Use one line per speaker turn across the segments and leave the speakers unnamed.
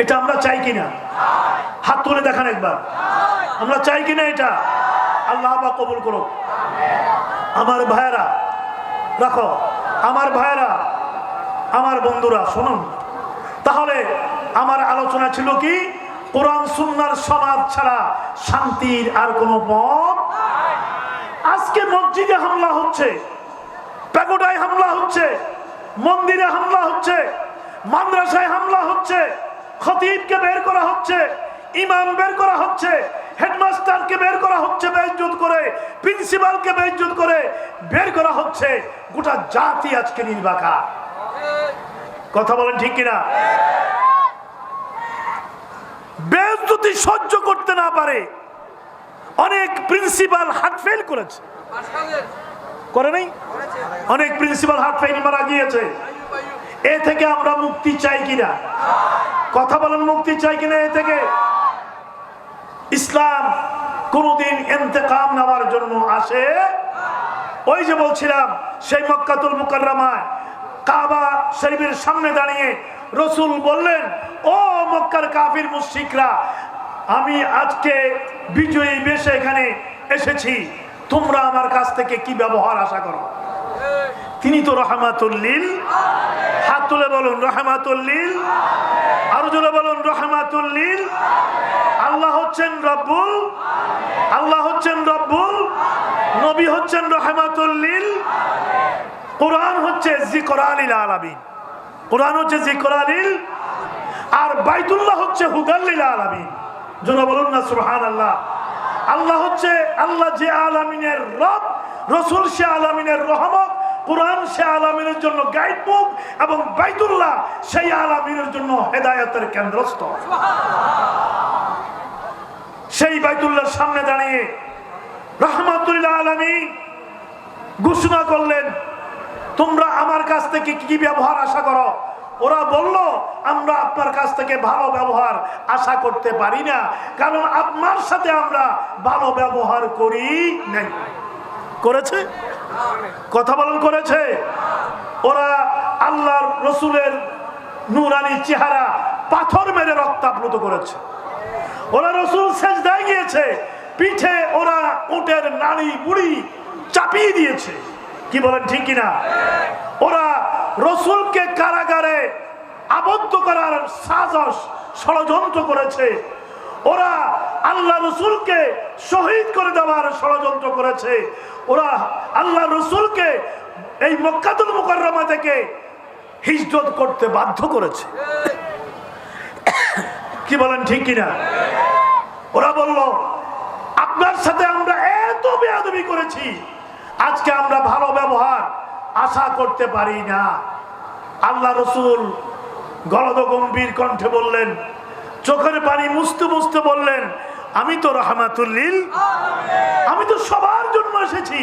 এটা আমরা চাই কিনা? হাত তুলে দেখান একবার। আমরা চাই কিনা এটা? আল্লাহ বা কবুল করো আমার ভাইয়েরা, রাখো। আমার ভাইয়েরা, আমার বন্ধুরা, শুনুন। তাহলে আমার আলোচনা ছিল কি? কোরআন, সুন্নার সমাজ ছাড়া শান্তির আর কোনো পথ? আজকে মসজিদে হামলা হচ্ছে, প্যাগোডায় হামলা হচ্ছে, মন্দিরে হামলা হচ্ছে, মাদ্রাসায় হামলা হচ্ছে খতিবকে বের করা হচ্ছে, ইমাম বের করা হচ্ছে, হেডমাস্টারকে বের করা হচ্ছে বেইজ্জত করে, প্রিন্সিপালকে বেইজ্জত করে বের করা হচ্ছে। গোটা জাতি আজকে নির্বাকা। কথা বলেন ঠিক কিনা? বেজ্জতি সহ্য করতে না পারে। অনেক প্রিন্সিপাল হার্ট ফেল করেছে। করে নাই? অনেক প্রিন্সিপাল হার্ট ফেল মারা গিয়েছে। এ থেকে আমরা মুক্তি চাই কিনা? কথা বলেন মুক্তি চাই কিনা এ থেকে? ইসলাম কোনদিন এন্তেকাম নেওয়ার জন্য আসে? ওই যে বলছিলাম, সেই মক্কাতুল মুকাররমায় কাবা শরীফের সামনে দাঁড়িয়ে রসুল বললেন, ও মক্কার কাফির মুশিকরা আমি আজকে বিজয়ী বেশে এখানে এসেছি। তোমরা আমার কাছ থেকে কি ব্যবহার আশা করো? তিনি তো রহমাতুল্লিল হাত তুলে বলুন রহমাতুল্লিল আরও জোরে বলুন রহমাতুল্লিল আল্লাহ হচ্ছেন রব্বুল আল্লাহ হচ্ছেন রব্বুল নবী হচ্ছেন রহমাতুল্লিল কোরআন হচ্ছে জিকরালিল আলামিন। কোরআন হচ্ছে জিকরালিল। আর বাইতুল্লাহ হচ্ছে হুদাল্লিল আলামিন। জন্য বলুন না সুবহান আল্লাহ আল্লাহ হচ্ছে আল্লাহ যে আলামিনের রব, রসুল সে আলামিনের রহমত। কোরআন সে আলামিনের জন্য গাইড বুক এবং বাইতুল্লাহ সেই আলামিনের জন্য হেদায়তের কেন্দ্রস্থল। সেই বাইতুল্লাহর সামনে দাঁড়িয়ে রহমাতুল্লাহ আলমী ঘোষণা করলেন, তোমরা আমার কাছ থেকে কি ব্যবহার আশা করো? ওরা বলল, আমরা আপনার কাছ থেকে ভালো ব্যবহার আশা করতে পারি না, কারণ আপনার সাথে আমরা ভালো ব্যবহার করি নাই। করেছে? কথা বলেন করেছে। ওরা আল্লাহর রসুলের নুরানি চেহারা পাথর মেরে রক্তাপ্লুত করেছে। ওরা রসুল শেষ সেজদায় গিয়েছে, পিঠে ওরা উটের নাড়ি বুড়ি চাপিয়ে দিয়েছে। কি বলেন, ঠিক কিনা? ওরা রসুলকে কারাগারে আবদ্ধ করার সাজস ষড়যন্ত্র করেছে। ওরা আল্লাহ রসুলকে শহীদ করে দেওয়ার ষড়যন্ত্র করেছে। ওরা আল্লাহ রসুলকে এই মক্কাতুল মুকাররমা থেকে হিজরত করতে বাধ্য করেছে। কি বলেন ঠিক কিনা? ওরা বলল, আপনার সাথে আমরা এত বেয়াদবি করেছি, আজকে আমরা ভালো ব্যবহার আশা করতে পারি না। আল্লাহ রসুল গলদ গম্ভীর কণ্ঠে বললেন চোখের পানি মুছতে মুছতে বললেন, আমি তো রহমাতুল্লিল আমি তো সবার জন্য এসেছি।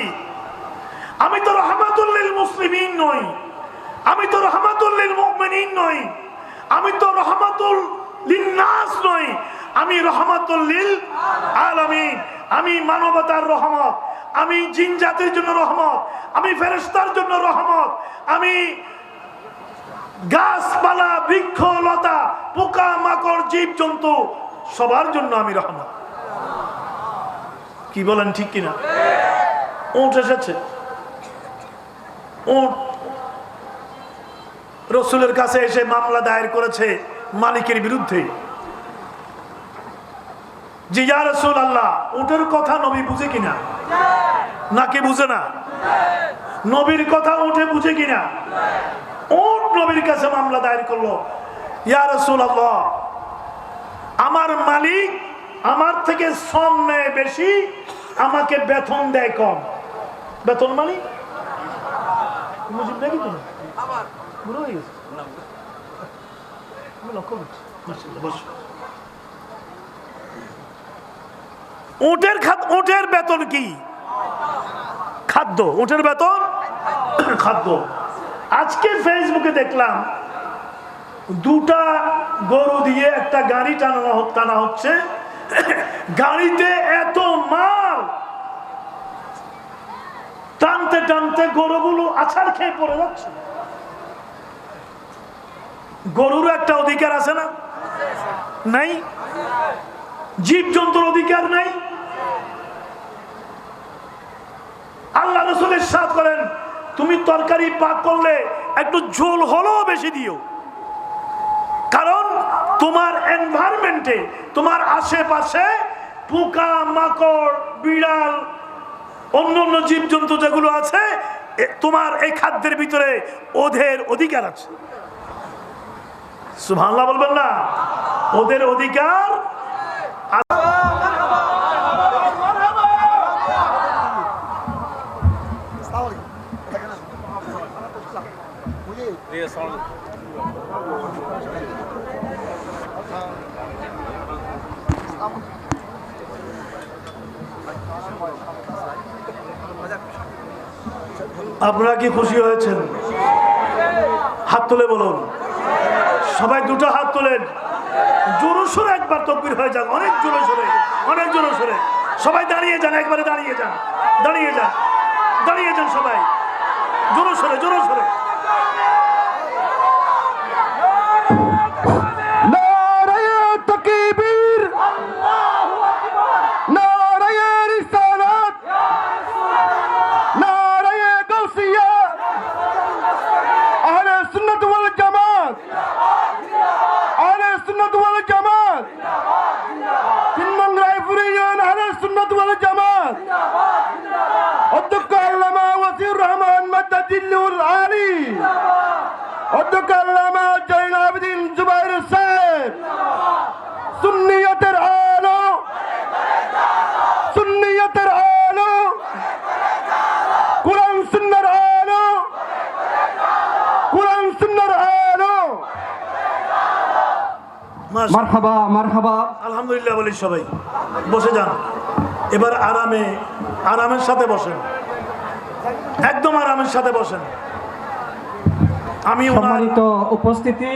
আমি তো রহমাতুল্লিল মুসলিমিন নই। আমি তো রহমাতুল্লিল মুমিনিন নই। আমি তো রহমাতুল লিন্নাস নই। আমি রহমাতুল্লিল আলামিন। আমি মানবতার রহমত। আমি জিন জাতির জন্য রহমত। আমি ফেরেস্তার জন্য রহমত। আমি গাছপালা বৃক্ষ লতা পোকা মাকড় জীব জন্তু সবার জন্য আমি রহমত। কি বলেন, ঠিক কিনা? উঠ এসেছে। উঠ। রসুলের কাছে এসে মামলা দায়ের করেছে মালিকের বিরুদ্ধে। জি, ইয়া রসুল আল্লাহ উটের কথা নবী বুঝে কিনা? নাকি বুঝে না? নবীর কথা উঠে বুঝে কিনা? উট নবীর কাছে মামলা দায়ের করল। ইয়া আমার মালিক আমার থেকে শ্রম নেয় বেশি, আমাকে বেতন দেয় কম। বেতন মালিক মুজিব নাকি বেতন কি? খাদ্য। উটের বেতন? খাদ্য। আজকে ফেসবুকে দেখলাম দুটা গরু দিয়ে একটা গাড়ি টানানো টানা হচ্ছে। গাড়িতে এত মাল। টানতে টানতে গরুগুলো আছাড় খেয়ে পড়ে যাচ্ছে। গরুর একটা অধিকার আছে না? নাই? জীব জন্তুর অধিকার নাই? আল্লাহ রসুলের সাথ করেন তুমি তরকারি পাক করলে একটু ঝোল হলেও বেশি দিও। কারণ তোমার এনভায়রনমেন্টে তোমার আশেপাশে পোকা, মাকড়, বিড়াল, অন্য অন্য জীবজন্তু যেগুলো আছে তোমার এই খাদ্যের ভিতরে ওদের অধিকার আছে। সুবহানাল্লাহ বলবেন না? ওদের অধিকার আপনারা কি খুশি হয়েছেন? হাত তুলে বলুন। সবাই দুটো হাত তোলেন। জোরে সোরে একবার তকবির হয়ে যান অনেক জোরে সোরে, অনেক জোরে সোরে। সবাই দাঁড়িয়ে যান, একবারে দাঁড়িয়ে যান। দাঁড়িয়ে যান দাঁড়িয়ে যান সবাই। জোরে সোরে।
মারহাবা মারহাবা।
আলহামদুলিল্লাহ বলি সবাই। বসে যান। এবার আরামে আরামের সাথে বসেন। একদম আরামের সাথে বসেন। আমি
সম্মানিত উপস্থিতি